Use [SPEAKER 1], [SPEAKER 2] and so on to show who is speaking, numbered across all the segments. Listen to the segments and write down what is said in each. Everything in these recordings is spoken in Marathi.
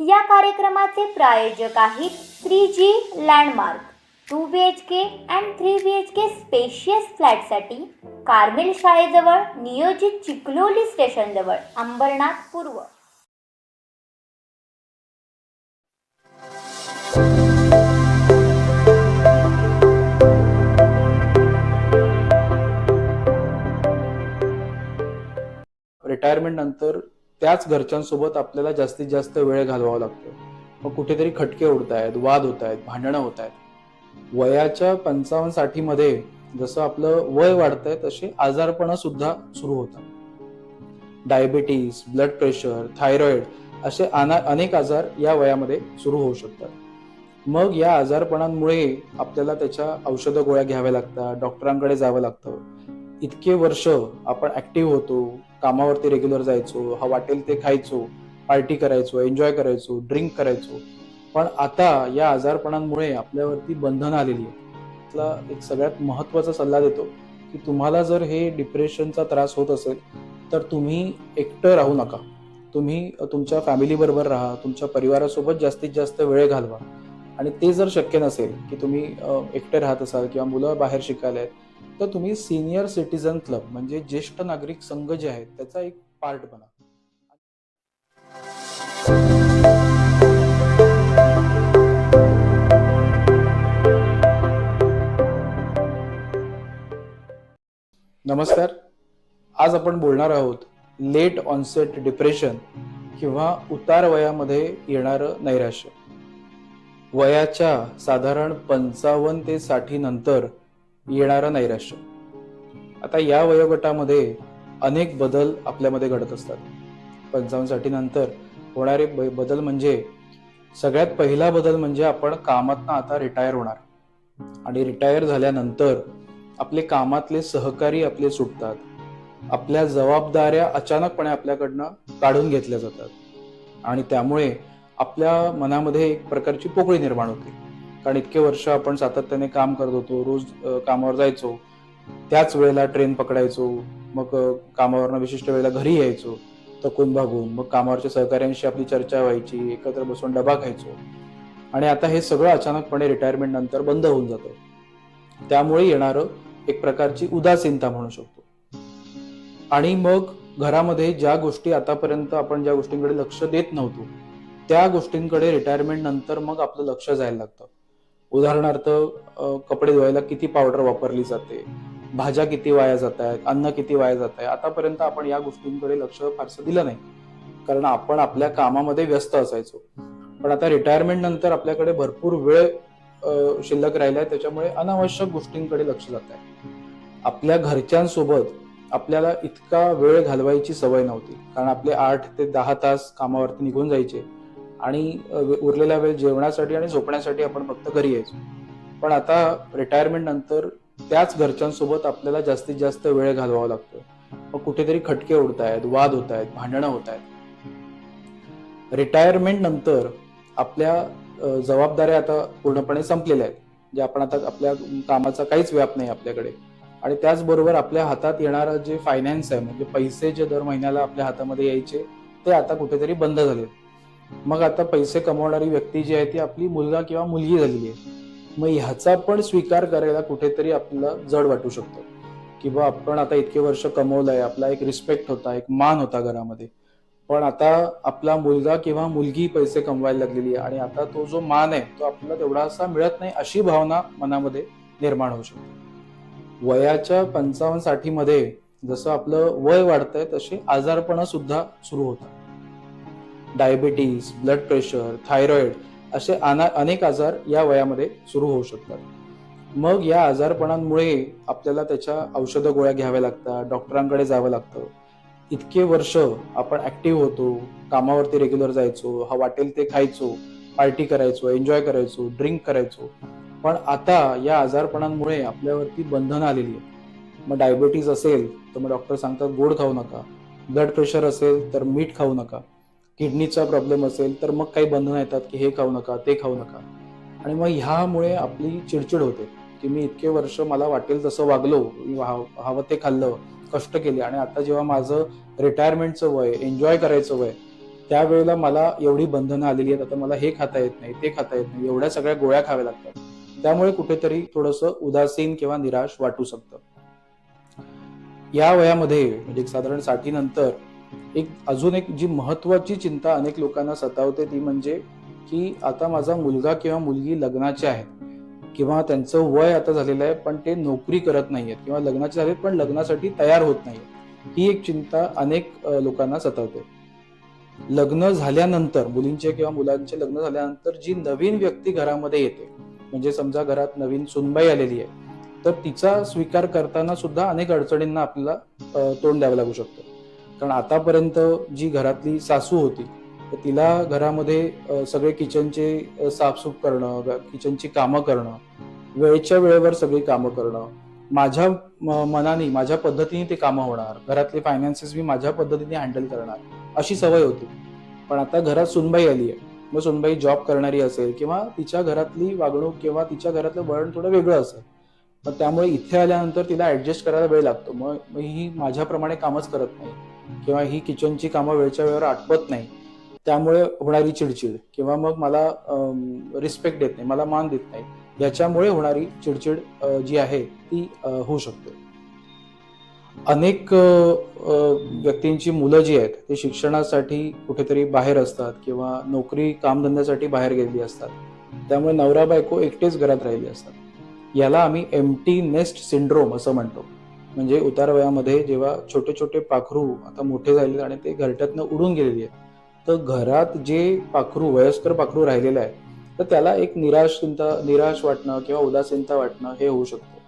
[SPEAKER 1] या कार्यक्रमाचे प्रायोजक आहेत three G landmark two B H K and three B H K spacious फ्लॅटसाठी Carmel शाळेजवळ नियोजित चिखलोली स्टेशनजवळ अंबरनाथ पूर्व.
[SPEAKER 2] रिटायरमेंट नंतर त्याच घरच्यांसोबत आपल्याला जास्तीत जास्त वेळ घालवावा लागतो. मग कुठेतरी खटके उडत आहेत वाद होत आहेत भांडणं होत आहेत वयाच्या पंचावन्नसाठी मध्ये जसं आपलं वय वाढतंय तसे आजारपणं सुद्धा सुरू होतात. डायबिटीस ब्लड प्रेशर थायरॉइड असे अनेक आजार या वयामध्ये सुरू होऊ शकतात. मग या आजारपणांमुळे आपल्याला त्याच्या औषधं गोळ्या घ्याव्या लागतात डॉक्टरांकडे जावं लागतं. इतके वर्ष आपण ऍक्टिव्ह होतो कामावरती रेग्युलर जायचो हा वाटेल ते खायचो पार्टी करायचो एन्जॉय करायचो ड्रिंक करायचो. पण आता या आजारपणांमुळे आपल्यावरती बंधनं आलेली आहेत. त्यातला एक सगळ्यात महत्त्वाचा सल्ला देतो की तुम्हाला जर हे डिप्रेशनचा त्रास होत असेल तर तुम्ही एकटं राहू नका. तुम्ही तुमच्या फॅमिलीबरोबर राहा तुमच्या परिवारासोबत जास्तीत जास्त वेळ घालवा. आणि ते जर शक्य नसेल की तुम्ही एकटं एकटे राहत असाल किंवा मुलं बाहेर शिकायला आहेत तर तुम्ही सिनियर सिटीजन क्लब म्हणजे ज्येष्ठ नागरिक संघ जे आहेत त्याचा एक पार्ट बना. नमस्कार. आज आपण बोलणार आहोत लेट ऑनसेट डिप्रेशन किंवा उतार वयामध्ये येणारं नैराश्य. वयाच्या साधारण पंचावन्न ते साठी नंतर येणारं नैराश्य आता या वयोगटामध्ये अनेक बदल आपल्यामध्ये घडत असतात. पंचावन्नसाठी नंतर होणारे बदल म्हणजे सगळ्यात पहिला बदल म्हणजे आपण कामातनं आता रिटायर होणार. आणि रिटायर झाल्यानंतर आपले कामातले सहकारी आपले सुटतात. आपल्या जबाबदाऱ्या अचानकपणे आपल्याकडनं काढून घेतल्या जातात. आणि त्यामुळे आपल्या मनामध्ये एक प्रकारची पोकळी निर्माण होते. कारण इतके वर्ष आपण सातत्याने काम करत होतो रोज कामावर जायचो. त्याच वेळेला ट्रेन पकडायचो मग कामावरनं विशिष्ट वेळेला घरी यायचो थकून भागून. मग कामावरच्या सहकाऱ्यांशी आपली चर्चा व्हायची एकत्र बसून डबा खायचो. आणि आता हे सगळं अचानकपणे रिटायरमेंट नंतर बंद होऊन जातं. त्यामुळे येणारं एक प्रकारची उदासीनता म्हणू शकतो. आणि मग घरामध्ये ज्या गोष्टी आतापर्यंत आपण ज्या गोष्टींकडे लक्ष देत नव्हतो त्या गोष्टींकडे रिटायरमेंट नंतर मग आपलं लक्ष जायला लागतं. उदाहरणार्थ कपडे धुवायला किती पावडर वापरली जाते? भाज्या किती वाया जात आहेत अन्न किती वाया जात आहे आतापर्यंत आपण या गोष्टींकडे लक्ष फारसं दिलं नाही. कारण आपण आपल्या कामामध्ये व्यस्त असायचो. पण आता रिटायरमेंट नंतर आपल्याकडे भरपूर वेळ शिल्लक राहिलाय. त्याच्यामुळे अनावश्यक गोष्टींकडे लक्ष जात आहे आपल्या घरच्यांसोबत आपल्याला इतका वेळ घालवायची सवय नव्हती. कारण आपले आठ ते दहा तास कामावरती निघून जायचे. आणि उरलेल्या उरलेला वेळ जेवणासाठी आणि झोपण्यासाठी आपण फक्त घरी यायचो. पण आता रिटायरमेंट नंतर त्याच घरच्यांसोबत आपल्याला जास्तीत जास्त वेळ घालवावा लागतो. मग कुठेतरी खटके उडत आहेत वाद होत आहेत भांडणं होत आहेत रिटायरमेंट नंतर आपल्या जबाबदाऱ्या आता पूर्णपणे संपलेल्या आहेत. जे आपण आता आपल्या कामाचा काहीच व्याप नाही आपल्याकडे. आणि त्याचबरोबर आपल्या हातात येणारं जे फायनान्स आहे म्हणजे पैसे जे दर महिन्याला आपल्या हातामध्ये यायचे ते आता कुठेतरी बंद झाले मग आता पैसे कमवणारी व्यक्ती जी आहे ती आपली मुलगा किंवा मुलगी झालेली आहे. मग ह्याचा पण स्वीकार करायला कुठेतरी आपल्याला जड वाटू शकतो. किंवा आपण आता इतके वर्ष कमवलंय आपला एक रिस्पेक्ट होता एक मान होता घरामध्ये. पण आता आपला मुलगा किंवा मुलगी पैसे कमवायला लागलेली आहे आणि आता तो जो मान आहे तो आपल्याला तेवढासा मिळत नाही अशी भावना मनामध्ये निर्माण होऊ शकते. वयाच्या पंचावन्नसाठी मध्ये जसं आपलं वय वाढतंय तसे आजारपणा सुद्धा सुरू होतात. डायबिटीज ब्लड प्रेशर थायरॉइड असे अनेक आजार या वयामध्ये सुरू होऊ शकतात. मग या आजारपणांमुळे आपल्याला त्याच्या औषधं गोळ्या घ्याव्या लागतात डॉक्टरांकडे जावं लागतं. इतके वर्ष आपण ऍक्टिव्ह होतो कामावरती रेग्युलर जायचो हा वाटेल ते खायचो पार्टी करायचो एन्जॉय करायचो ड्रिंक करायचो. पण आता या आजारपणांमुळे आपल्यावरती बंधनं आलेली आहेत. मग डायबिटीज असेल तर मग डॉक्टर सांगतात गोड खाऊ नका. ब्लड प्रेशर असेल तर मीठ खाऊ नका. किडनीचा प्रॉब्लेम असेल तर मग काही बंधनं येतात की हे खाऊ नका ते खाऊ नका. आणि मग ह्यामुळे आपली चिडचिड होते. की मी इतके वर्ष मला वाटेल तसं वागलो मी हवं ते खाल्लं कष्ट केले. आणि आता जेव्हा माझं रिटायरमेंटचं वय एन्जॉय करायचं वय त्यावेळेला मला एवढी बंधनं आलेली आहेत. आता मला हे खाता येत नाही ते खाता येत नाही एवढ्या सगळ्या गोळ्या खाव्या लागतात. त्यामुळे कुठेतरी थोडंसं उदासीन किंवा निराश वाटू शकतं. या वयामध्ये म्हणजे साधारणसाठी नंतर एक अजून एक जी महत्वाची चिंता अनेक लोकांना सतावते ती म्हणजे की आता माझा मुलगा किंवा मुलगी लग्नाचे आहेत किंवा त्यांचं वय आता झालेलं आहे पण ते नोकरी करत नाहीयेत किंवा लग्नाचे झालेत पण लग्नासाठी तयार होत नाही ही एक चिंता अनेक लोकांना सतावते. लग्न झाल्यानंतर मुलींचे किंवा मुलांचे लग्न झाल्यानंतर जी नवीन व्यक्ती घरामध्ये येते म्हणजे समजा घरात नवीन सुनबाई आलेली आहे तर तिचा स्वीकार करताना सुद्धा अनेक अडचणींना आपल्याला तोंड द्यावं लागू शकतं. कारण आतापर्यंत जी घरातली सासू होती तर तिला घरामध्ये सगळे किचनचे साफसूफ करणं किचनची कामं करणं वेळच्या वेळेवर सगळी कामं करणं माझ्या मनाने माझ्या पद्धतीने ते कामं होणार घरातले फायनान्सेस मी माझ्या पद्धतीने हँडल करणार अशी सवय होती. पण आता घरात सुनबाई आली आहे. मग सुनबाई जॉब करणारी असेल किंवा तिच्या घरातली वागणूक किंवा तिच्या घरातलं वळण थोडं वेगळं असेल. मग त्यामुळे इथे आल्यानंतर तिला ऍडजस्ट करायला वेळ लागतो. मग मग ही माझ्याप्रमाणे कामच करत नाही. किंवा ही किचनची कामं वेळच्या वेळेवर आटपत नाही. त्यामुळे होणारी चिडचिड किंवा मग मला रिस्पेक्ट देत नाही मला मान देत नाही. याच्यामुळे होणारी चिडचिड जी आहे ती होऊ शकते. अनेक व्यक्तींची मुलं जी आहेत ते शिक्षणासाठी कुठेतरी बाहेर असतात किंवा नोकरी कामधंद्यासाठी बाहेर गेलेली असतात. त्यामुळे नवरा बायको एकटेच घरात राहिली असतात. याला आम्ही एमटी नेस्ट सिंड्रोम असं म्हणतो. म्हणजे उतार वयामध्ये जेव्हा छोटे छोटे पाखरू आता मोठे झाले आणि ते घरट्यातनं उडून गेलेली आहेत तर घरात जे पाखरू वयस्कर पाखरू राहिलेलं आहे तर त्याला एक निराशचिंता निराश वाटणं किंवा उदासीनता वाटणं हे होऊ शकतं.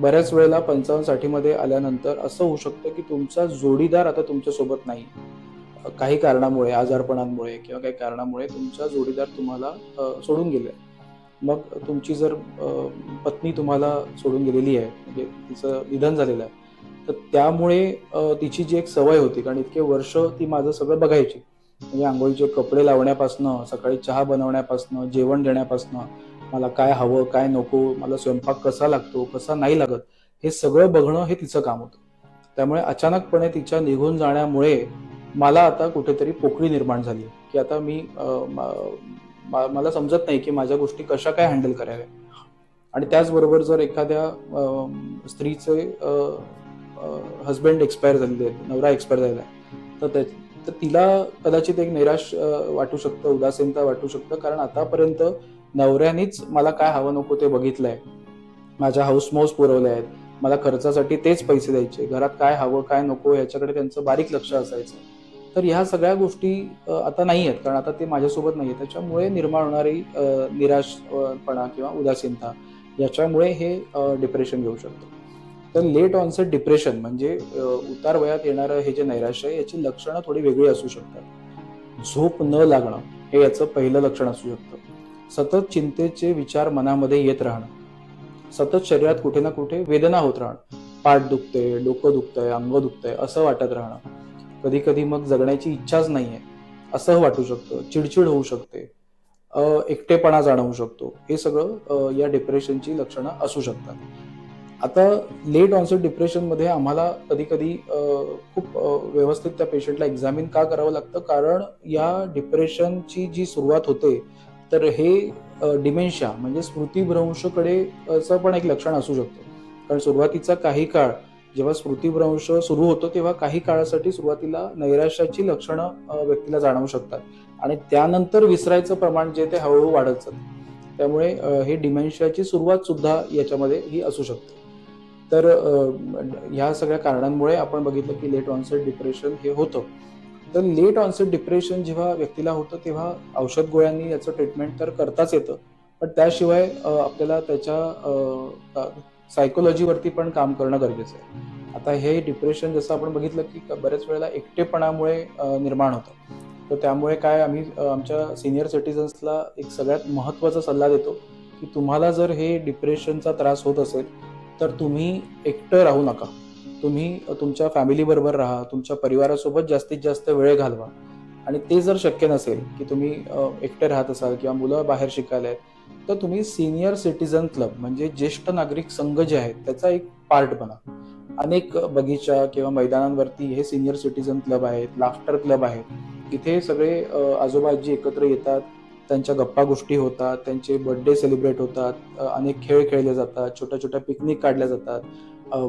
[SPEAKER 2] बऱ्याच वेळेला पंचावन्न साठीमध्ये आल्यानंतर असं होऊ शकतं की तुमचा जोडीदार आता तुमच्यासोबत नाही. काही कारणामुळे आजारपणांमुळे किंवा काही कारणामुळे तुमचा जोडीदार तुम्हाला सोडून गेले मग तुमची जर पत्नी तुम्हाला सोडून गेलेली आहे म्हणजे तिचं निधन झालेलं आहे तर त्यामुळे तिची जी एक सवय होती कारण इतके वर्ष ती माझं सगळं बघायची. म्हणजे आंघोळीचे कपडे लावण्यापासनं सकाळी चहा बनवण्यापासनं जेवण देण्यापासनं मला काय हवं काय नको मला स्वयंपाक कसा लागतो कसा नाही लागत हे सगळं बघणं हे तिचं काम होतं. त्यामुळे अचानकपणे तिच्या निघून जाण्यामुळे मला आता कुठेतरी पोकळी निर्माण झाली. की आता मी मला समजत नाही की माझ्या गोष्टी कशा काय हँडल कराव्या. आणि त्याचबरोबर जर एखाद्या स्त्रीचे हजबंड एक्सपायर झालेले आहेत नवरा एक्सपायर झालेला आहे तर त्या तर तिला कदाचित एक निराश वाटू शकतं उदासीनता वाटू शकतं कारण आतापर्यंत नवऱ्यानेच मला काय हवं नको ते बघितलंय. माझ्या हाऊस मौस पुरवल्या आहेत मला खर्चासाठी तेच पैसे द्यायचे घरात काय हवं काय नको याच्याकडे त्यांचं बारीक लक्ष असायचं. तर ह्या सगळ्या गोष्टी आता नाही आहेत कारण आता ते माझ्यासोबत नाही आहेत त्याच्यामुळे निर्माण होणारी निराशपणा किंवा उदासीनता याच्यामुळे हे डिप्रेशन घेऊ शकतं. तर लेट ऑनसेट डिप्रेशन म्हणजे उतार वयात येणारं हे जे नैराश्य आहे याची लक्षणं थोडी वेगळी असू शकतात. झोप न लागणं हे याचं पहिलं लक्षण असू शकतं. सतत चिंतेचे विचार मनामध्ये येत राहणं. सतत शरीरात कुठे ना कुठे वेदना होत राहणं. पाठ दुखते डोकं दुखतंय अंग दुखतंय असं वाटत राहणं. कधी कधी मग जगण्याची इच्छाच नाहीये. असं वाटू शकतं चिडचिड होऊ शकते एकटेपणा जाणवू शकतो. हे सगळं या डिप्रेशनची लक्षणं असू शकतात. आता लेट ऑन्सेट डिप्रेशनमध्ये आम्हाला कधी कधी खूप व्यवस्थित त्या पेशंटला एक्झामिन का करावं लागतं? कारण या डिप्रेशनची जी सुरुवात होते तर हे डिमेन्शिया म्हणजे स्मृतिभ्रंशकडेचं पण एक लक्षण असू शकतं. कारण सुरुवातीचा काही काळ जेव्हा स्मृतिभ्रंश सुरू होतो तेव्हा काही काळासाठी सुरुवातीला नैराश्याची लक्षणं व्यक्तीला जाणवू शकतात. आणि त्यानंतर विसरायचं प्रमाण जे ते हळूहळू वाढत. जातं त्यामुळे हे डिमेन्शियाची सुरुवात सुद्धा याच्यामध्ये ही असू शकते. तर ह्या सगळ्या कारणांमुळे आपण बघितलं की लेट ऑनसेट डिप्रेशन हे होतं. तर लेट ऑनसेट डिप्रेशन जेव्हा व्यक्तीला होतं तेव्हा औषध गोळ्यांनी याचं ट्रीटमेंट तर करताच येतं. पण त्याशिवाय आपल्याला त्याच्या सायकोलॉजीवरती पण काम करणं गरजेचं आहे. आता हे डिप्रेशन जसं आपण बघितलं की बऱ्याच वेळेला एकटेपणामुळे निर्माण होतं. तर त्यामुळे काय आम्ही आमच्या सिनियर सिटीजन्सला एक सगळ्यात महत्त्वाचा सल्ला देतो की तुम्हाला जर हे डिप्रेशनचा त्रास होत असेल तर तुम्ही एकटं राहू नका. तुम्ही तुमच्या फॅमिलीबरोबर राहा तुमच्या परिवारासोबत जास्तीत जास्त वेळ घालवा. आणि ते जर शक्य नसेल की तुम्ही एकटे राहत असाल किंवा मुलं बाहेर शिकायला आहेत तर तुम्ही सिनियर सिटीजन क्लब म्हणजे ज्येष्ठ नागरिक संघ जे आहेत त्याचा एक पार्ट बना. अनेक बगीचा किंवा मैदानांवरती हे सिनियर सिटीजन क्लब आहेत लाफ्टर क्लब आहेत. इथे सगळे आजोबाजी आजोबा आजी एकत्र येतात त्यांच्या गप्पा गोष्टी होतात त्यांचे बर्थडे सेलिब्रेट होतात अनेक खेळ खेळले जातात छोट्या छोट्या पिकनिक काढल्या जातात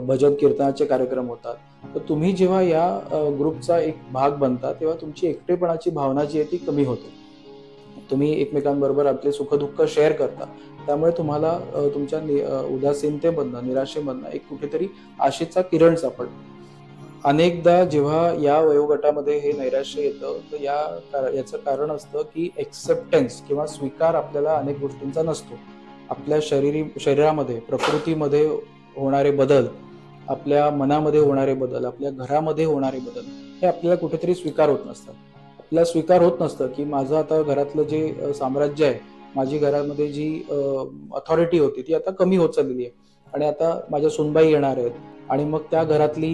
[SPEAKER 2] भजन कीर्तनाचे कार्यक्रम होतात. तर तुम्ही जेव्हा या ग्रुपचा एक भाग बनता तेव्हा तुमची एकटेपणाची भावना जी आहे ती कमी होते. तुम्ही एकमेकांबरोबर आपले सुखदुःख शेअर करता. त्यामुळे तुम्हाला तुमच्या नि- उदासीनतेमधनं निराशेमधनं एक कुठेतरी आशेचा किरण सापडतो. अनेकदा जेव्हा या वयोगटामध्ये हे नैराश्य येतं तर या याचं कारण असतं की एक्सेप्टन्स किंवा स्वीकार आपल्याला अनेक गोष्टींचा नसतो. आपल्या शरीरी शरीरामध्ये प्रकृतीमध्ये होणारे बदल आपल्या मनामध्ये होणारे बदल आपल्या घरामध्ये होणारे बदल हे आपल्याला कुठेतरी स्वीकार होत नसतात. आपल्याला स्वीकार होत नसतं की माझं आता घरातलं जे साम्राज्य आहे माझी घरामध्ये जी अथॉरिटी होती ती आता कमी होत चाललेली आहे. आणि आता माझ्या सुनबाई येणार आहेत आणि मग त्या घरातली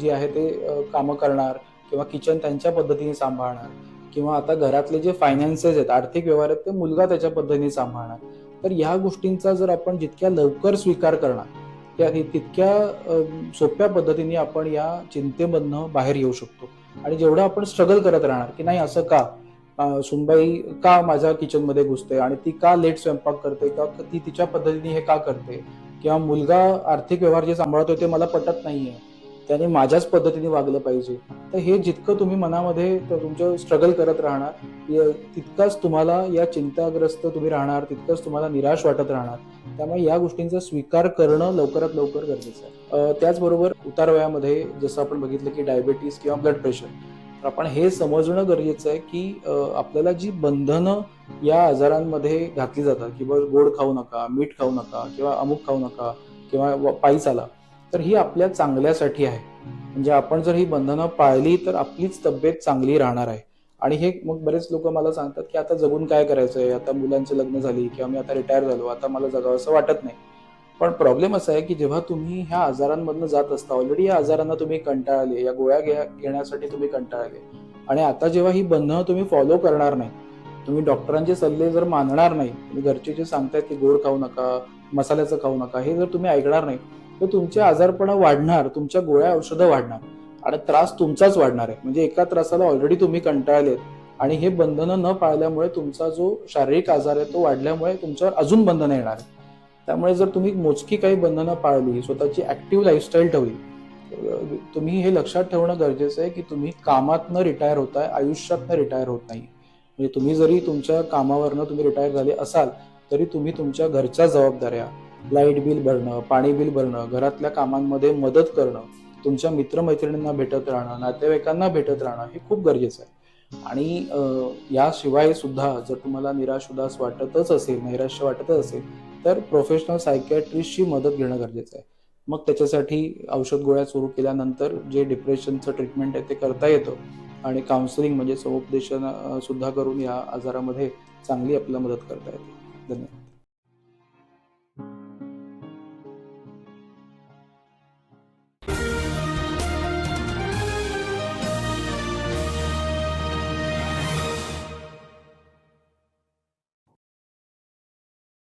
[SPEAKER 2] जी आहे ते कामं करणार किंवा किचन त्यांच्या पद्धतीने सांभाळणार किंवा आता घरातले जे फायनान्सेस आहेत आर्थिक व्यवहार आहेत ते मुलगा त्याच्या पद्धतीने सांभाळणार. तर ह्या गोष्टींचा जर आपण जितक्या लवकर स्वीकार करणार त्या तितक्या सोप्या पद्धतीने आपण या चिंतेमधनं बाहेर येऊ शकतो. आणि जेवढं आपण स्ट्रगल करत राहणार की नाही असं का? सुनबाई का माझ्या किचनमध्ये घुसते आणि ती का लेट स्वयंपाक करते? का ती तिच्या पद्धतीने हे का करते? किंवा मुलगा आर्थिक व्यवहार जे सांभाळतोय ते मला पटत नाहीये. त्याने माझ्याच पद्धतीने वागलं पाहिजे. तर हे जितकं तुम्ही मनामध्ये तुमचं स्ट्रगल करत राहणार तितकाच तुम्हाला या चिंताग्रस्त तुम्ही राहणार तितकंच तुम्हाला निराश वाटत राहणार. त्यामुळे या गोष्टींचा स्वीकार करणं लवकरात लवकर गरजेचं आहे. त्याचबरोबर उतार वयामध्ये जसं आपण बघितलं की डायबेटीस किंवा ब्लड प्रेशर तर आपण हे समजणं गरजेचं आहे की आपल्याला जी बंधनं या आजारांमध्ये घातली जातात किंवा गोड खाऊ नका मीठ खाऊ नका किंवा अमुक खाऊ नका किंवा पायी चाला तर ही आपल्या चांगल्यासाठी आहे. म्हणजे आपण जर ही बंधनं पाळली तर आपलीच तब्येत चांगली राहणार आहे. आणि हे मग बरेच लोक मला सांगतात की आता जगून काय करायचंय? आता मुलांची लग्न झाली किंवा मी आता रिटायर झालो आता मला जगावं असं वाटत नाही. पण प्रॉब्लेम असा आहे की जेव्हा तुम्ही ह्या आजारांमधनं जात असता ऑलरेडी या आजारांना तुम्ही कंटाळले या गोळ्या घ्या- घेण्यासाठी तुम्ही कंटाळले. आणि आता जेव्हा ही बंधनं तुम्ही फॉलो करणार नाही तुम्ही डॉक्टरांचे सल्ले जर मानणार नाही तुम्ही घरचे जे सांगतायत की गोड खाऊ नका मसाल्याचं खाऊ नका हे जर तुम्ही ऐकणार नाही तर तुमचे आजारपणा वाढणार तुमच्या गोळ्या औषधं वाढणार आणि त्रास तुमचाच वाढणार आहे. म्हणजे एका त्रासाला ऑलरेडी तुम्ही कंटाळलेत आणि हे बंधनं न पाळल्यामुळे तुमचा जो शारीरिक आजार आहे तो वाढल्यामुळे तुमच्यावर अजून बंधनं येणार आहे त्यामुळे जर तुम्ही मोजकी काही बंधनं पाळली स्वतःची ऍक्टिव्ह लाईफस्टाईल ठेवली तुम्ही हे लक्षात ठेवणं गरजेचं आहे की तुम्ही कामातनं रिटायर होताय आयुष्यातनं रिटायर होत नाही. म्हणजे तुम्ही जरी तुमच्या कामावरनं तुम्ही रिटायर झाले असाल तरी तुम्ही तुमच्या घरच्या जबाबदाऱ्या लाइट बिल भरणं पाणी बिल भरणं घरातल्या कामांमध्ये मदत करणं तुमच्या मित्रमैत्रिणींना भेटत राहणं नातेवाईकांना भेटत राहणं हे खूप गरजेचं आहे. आणि याशिवाय सुद्धा जर तुम्हाला निराश उदास वाटतच असेल नैराश्य वाटतच असेल तर प्रोफेशनल सायकॅट्रिस्टची मदत घेणं गरजेचं आहे. मग त्याच्यासाठी औषध गोळ्या सुरू केल्यानंतर जे डिप्रेशनचं ट्रीटमेंट आहे ते करता येतं. आणि काउन्सिलिंग म्हणजे समुपदेशन सुद्धा करून या आजारामध्ये चांगली आपल्याला मदत करता येते. धन्यवाद.